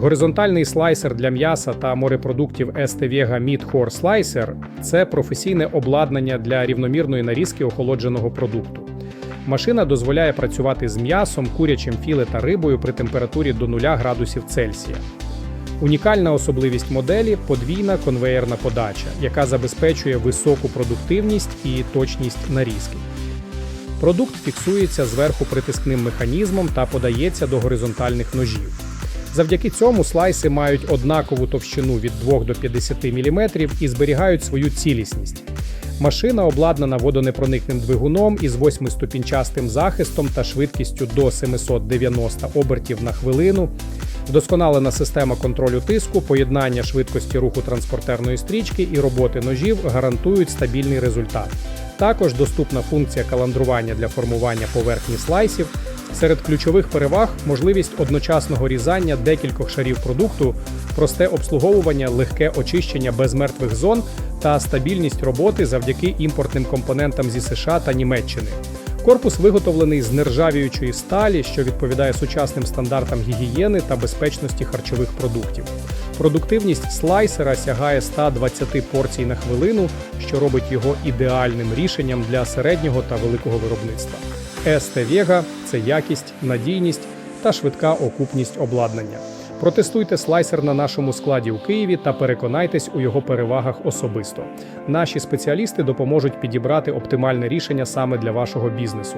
Горизонтальний слайсер для м'яса та морепродуктів ST Vega Meat Core Slicer – це професійне обладнання для рівномірної нарізки охолодженого продукту. Машина дозволяє працювати з м'ясом, курячим філе та рибою при температурі до 0 градусів Цельсія. Унікальна особливість моделі подвійна конвеєрна подача, яка забезпечує високу продуктивність і точність нарізки. Продукт фіксується зверху притискним механізмом та подається до горизонтальних ножів. Завдяки цьому слайси мають однакову товщину від 2 до 50 мм і зберігають свою цілісність. Машина обладнана водонепроникним двигуном із 8-ступінчастим захистом та швидкістю до 790 обертів на хвилину. Вдосконалена система контролю тиску, поєднання швидкості руху транспортерної стрічки і роботи ножів гарантують стабільний результат. Також доступна функція каландрування для формування поверхні слайсів. Серед ключових переваг можливість одночасного різання декількох шарів продукту, просте обслуговування, легке очищення без мертвих зон та стабільність роботи завдяки імпортним компонентам зі США та Німеччини. Корпус виготовлений з нержавіючої сталі, що відповідає сучасним стандартам гігієни та безпечності харчових продуктів. Продуктивність слайсера сягає 120 порцій на хвилину, що робить його ідеальним рішенням для середнього та великого виробництва. ST Vega – це якість, надійність та швидка окупність обладнання. Протестуйте слайсер на нашому складі у Києві та переконайтесь у його перевагах особисто. Наші спеціалісти допоможуть підібрати оптимальне рішення саме для вашого бізнесу.